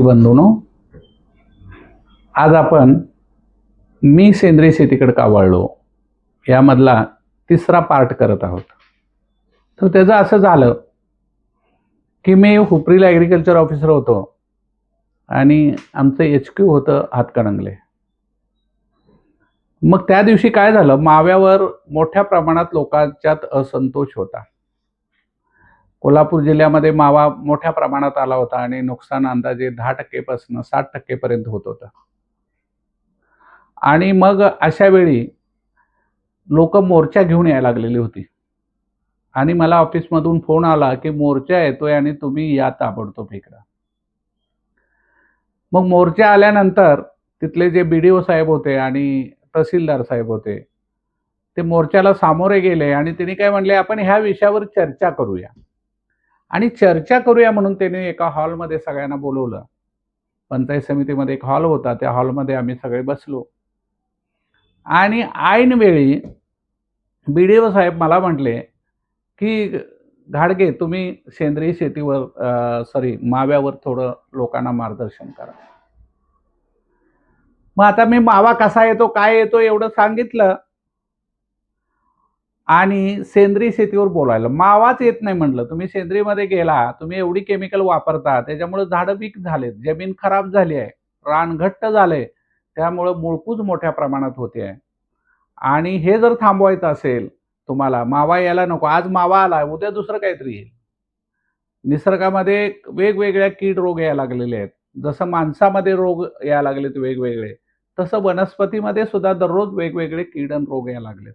बंधूनो आज आपण मी सेंद्रिय शेतीकडे का वळलो यामधला तिसरा पार्ट करत आहोत. तर त्याचं असं झालं की मी हुपरीला ॲग्रिकल्चर ऑफिसर होतो आणि आमचं एच क्यू होतं हातकणंगले. मग त्या दिवशी काय झालं? माव्यावर मोठ्या प्रमाणात लोकांच्यात असंतोष होता. कोल्हापूर जिल्ह्यामध्ये मावा मोठ्या प्रमाणात आला होता आणि नुकसान अंदाजे दहा टक्केपासून साठ टक्केपर्यंत होत होतं. आणि मग अशा वेळी लोक मोर्चा घेऊन यायला लागलेली होती. आणि मला ऑफिसमधून फोन आला की मोर्चा येतोय आणि तुम्ही या ताबडतोब इकडं. मग मोर्चा आल्यानंतर तिथले जे बी डी ओ साहेब होते आणि तहसीलदार साहेब होते ते मोर्चाला सामोरे गेले आणि त्यांनी काय म्हणले आपण ह्या विषयावर चर्चा करूया. आणि चर्चा करूया म्हणून त्यांनी एका हॉलमध्ये सगळ्यांना बोलवलं. पंचायत समितीमध्ये एक हॉल होता त्या हॉलमध्ये आम्ही सगळे बसलो. आणि ऐन वेळी बी डी ओ साहेब मला म्हटले की घाडगे तुम्ही सेंद्रिय शेतीवर सॉरी माव्यावर थोडं लोकांना मार्गदर्शन करा. मग आता मी मावा कसा येतो काय येतो एवढं सांगितलं. आणि सेंद्रिय शेतीवर बोलायला. मावाच येत नाही म्हटलं तुम्ही सेंद्रियमध्ये गेला तुम्ही एवढी केमिकल वापरता त्याच्यामुळे झाडं पीक झालेत जमीन खराब झाली आहे रान घट्ट झालंय त्यामुळं मुळकूज मोठ्या प्रमाणात होते आहे. आणि हे जर थांबवायचं असेल तुम्हाला मावा यायला नको. आज मावा आला उद्या दुसरं काहीतरी येईल. निसर्गामध्ये वेगवेगळ्या कीड रोग यायला लागलेले आहेत. जसं माणसामध्ये रोग यायला लागलेत वेगवेगळे तसं वनस्पतीमध्ये सुद्धा दररोज वेगवेगळे कीड रोग यायला लागलेत.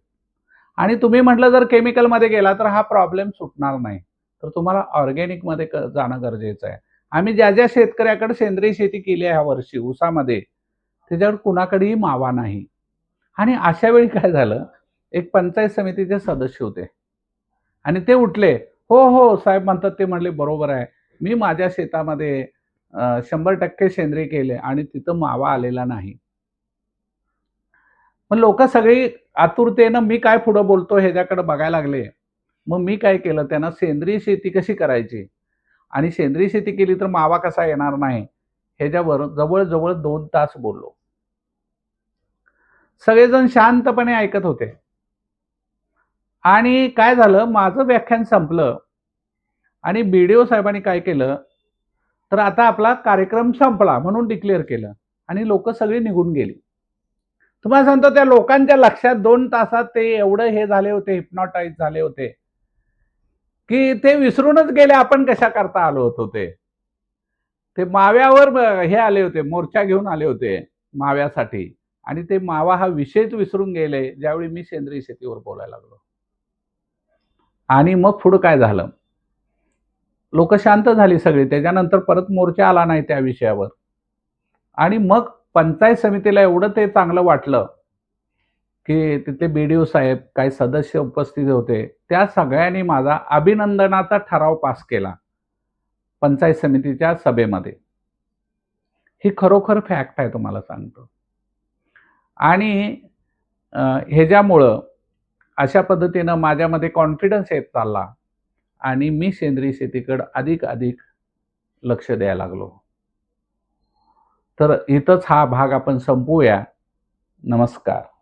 आणि तुम्ही म्हटलं जर केमिकलमध्ये गेला तर हा प्रॉब्लेम सुटणार नाही. तर तुम्हाला ऑर्गॅनिकमध्ये क जाणं गरजेचं आहे. आम्ही ज्या ज्या शेतकऱ्याकडे सेंद्रिय शेती केली आहे ह्या वर्षी ऊसामध्ये त्याच्यावर कुणाकडेही मावा नाही. आणि अशा वेळी काय झालं एक पंचायत समितीचे सदस्य होते. आणि ते उठले हो हो साहेब म्हणतात ते म्हणले बरोबर आहे. मी माझ्या शेतामध्ये शंभर टक्के सेंद्रिय केले आणि तिथं मावा आलेला नाही. मग लोक सगळी आतुरतेनं मी काय पुढं बोलतो ह्याच्याकडे बघायला लागले. मग मी काय केलं? त्यांना सेंद्रिय शेती कशी करायची? आणि सेंद्रिय शेती केली तर मावा कसा येणार नाही? ह्याच्यावर जवळजवळ दोन तास बोललो. सगळेजण शांतपणे ऐकत होते. आणि काय झालं? माझं व्याख्यान संपलं. आणि बी डी ओ साहेबांनी काय केलं? तर आता आपला कार्यक्रम संपला म्हणून डिक्लेअर केलं. आणि लोक सगळी निघून गेली. तुम्हाला सांगतो त्या लोकांच्या लक्षात दोन तासात ते एवढं हे झाले होते हिप्नॉटाईज झाले होते की ते विसरूनच गेले आपण कशा करता आलो होतो ते. ते माव्यावर हे आले होते मोर्चा घेऊन आले होते माव्यासाठी. आणि ते मावा हा विषयच विसरून गेले ज्यावेळी मी सेंद्रिय शेतीवर बोलायला लागलो. आणि मग पुढं काय झालं? लोक शांत झाली सगळी त्याच्यानंतर परत मोर्चा आला नाही त्या विषयावर. आणि मग पंचायत समितीला एवढं ते चांगलं वाटलं की तिथले बी डी ओ साहेब काही सदस्य उपस्थित होते त्या सगळ्यांनी माझा अभिनंदनाचा ठराव पास केला पंचायत समितीच्या सभेमध्ये. ही खरोखर फॅक्ट आहे तुम्हाला सांगतो. आणि ह्याच्यामुळं अशा पद्धतीनं माझ्यामध्ये कॉन्फिडन्स येत चालला आणि मी सेंद्रिय शेतीकडं अधिक अधिक लक्ष द्यायला लागलो. तर इथंच हा भाग आपण संपवूया. नमस्कार.